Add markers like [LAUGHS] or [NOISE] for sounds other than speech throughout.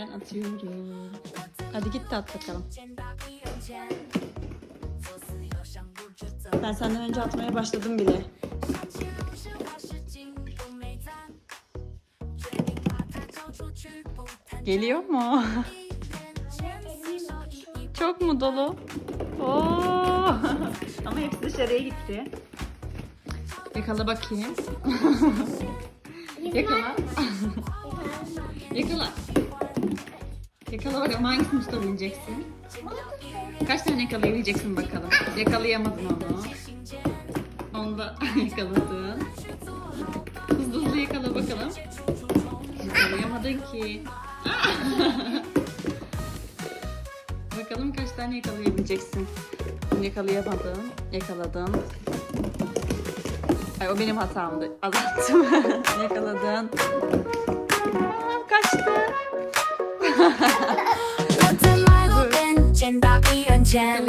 Ben atıyorum. Hadi git de at bakalım. Ben senden önce atmaya başladım bile. Geliyor mu? [LAUGHS] Çok mu dolu? Oo! [LAUGHS] Ama hepsi dışarıya gitti. Yakala bakayım. [LAUGHS] Yakala. Yakala. Yakala bakalım hangisini tutabileceksin? Kaç tane yakalayabileceksin bakalım. Yakalayamadın onu. Onu da [LAUGHS] yakaladın. Hızlı hızlı yakala bakalım. Yakalayamadın ki. [LAUGHS] bakalım kaç tane yakalayabileceksin. Yakalayamadın. Yakaladın. Ay o benim hatamdı. Azalttım. [LAUGHS] Yakaladın. Aa, kaçtı. 我在马路边捡到一元钱，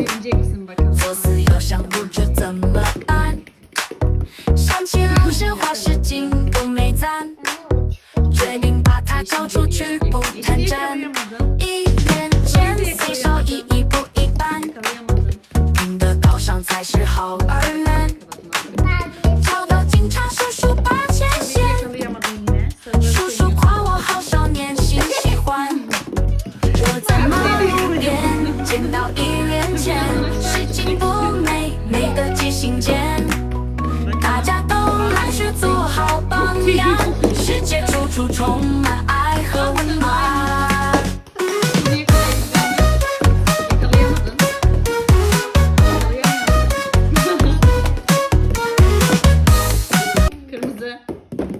左思右想不知怎么办。想起来有花十金不美赞，决定把它交出去不贪占。到一人间，诗情不美，美的即心间。大家都来学做好榜样，世界处处充满爱和温暖。 Bunu yakalayamadın. Yakalayamadın. Yakalayamadın. Kırmızı.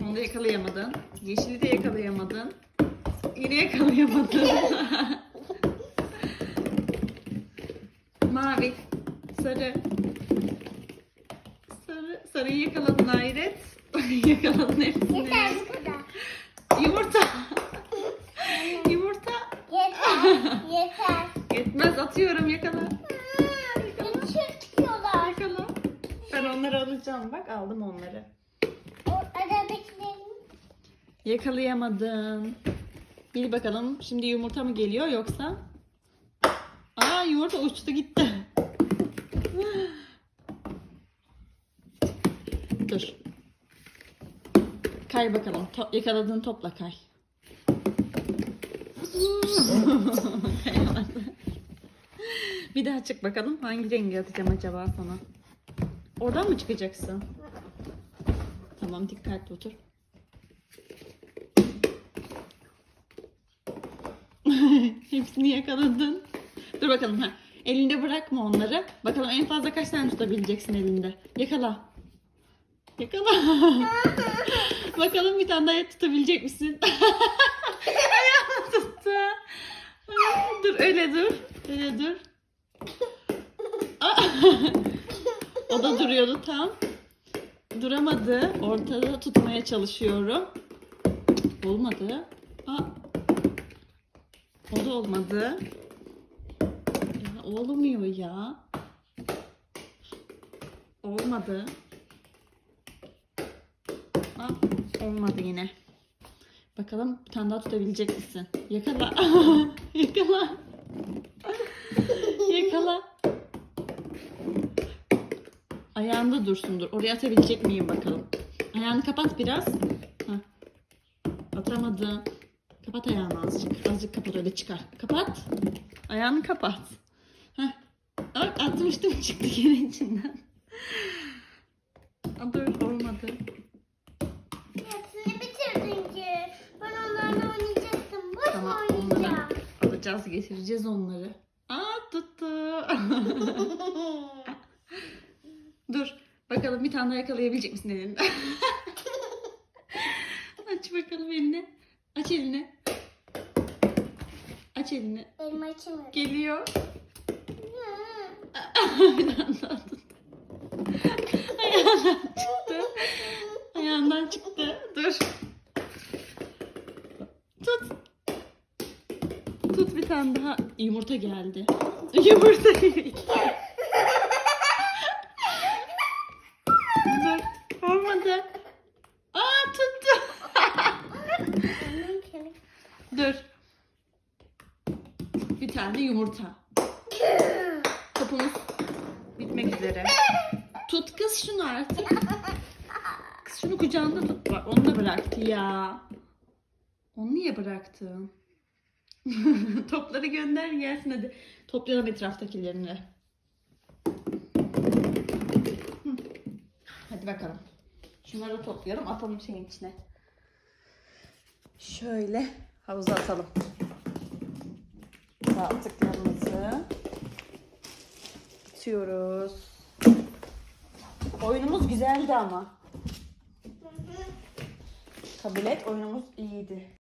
Onu da yakalayamadın. Yeşili de yakalayamadın. Yine yakalayamadın. [LAUGHS] Sarı. Sarı. Sarıyı yakaladın hayret. [LAUGHS] yakaladın hepsini. Yeter bu kadar. Yumurta. Yumurta. Yeter. Yeter. [LAUGHS] Yetmez atıyorum yakala. Dışarı çıkıyorlar. Yakala. Ben onları alacağım. Bak aldım onları. O aradakilerin Yakalayamadın. Bil bakalım şimdi yumurta mı geliyor yoksa? Aa yumurta uçtu gitti. Dur. Kay bakalım. To- yakaladığın topla kay. [LAUGHS] Bir daha çık bakalım. Hangi rengi atacağım acaba sana? Oradan mı çıkacaksın? Tamam dikkatli otur. [LAUGHS] Hepsini yakaladın. Dur bakalım ha. Elinde bırakma onları. Bakalım en fazla kaç tane tutabileceksin elinde. Yakala. Yakala. [LAUGHS] bakalım bir tane daha tutabilecek misin? [LAUGHS] Ayağını tuttu. Dur öyle dur. Öyle dur. [LAUGHS] O da duruyordu tam. Duramadı. Ortada tutmaya çalışıyorum. Olmadı. Aa, o da olmadı. Ya, olmuyor ya. Olmadı. Aa, olmadı yine. Bakalım bir tane daha tutabilecek misin? Yakala. [LAUGHS] Yakala. Yakala. Ayağında dursun dur. Oraya atabilecek miyim bakalım. Ayağını kapat biraz. Hah. Atamadın. Kapat ayağını azıcık. Azıcık kapat öyle çıkar. Kapat. Ayağını kapat. Heh. Bak atmıştım [LAUGHS] çıktı gene içinden. Aa, dur olmadı. hepsini bitirdin ki. Ben onlarla oynayacaktım. Boş Tamam oynayacağım. onları alacağız getireceğiz onları. Aa tuttu. [LAUGHS] dur. Bakalım bir tane daha yakalayabilecek misin elinde? [LAUGHS] Aç bakalım elini. Aç elini. Aç elini. Elma açamıyorum. Geliyor. [LAUGHS] Ayağından çıktı. Ayağından çıktı. Dur. Tut. Tut bir tane daha. Yumurta geldi. [LAUGHS] Yumurta. Dur. Olmadı. Aa tuttu. [LAUGHS] Dur. tane yumurta. Topumuz bitmek üzere. Tut kız şunu artık. Kız şunu kucağında tut. Bak onu da bıraktı ya. Onu niye bıraktın? [LAUGHS] Topları gönder gelsin hadi. Toplayalım etraftakilerini. Hadi bakalım. Şunları da toplayalım atalım şeyin içine. Şöyle havuza atalım. Dağıttıklarımızı atıyoruz. Oyunumuz güzeldi ama. Kabul et oyunumuz iyiydi.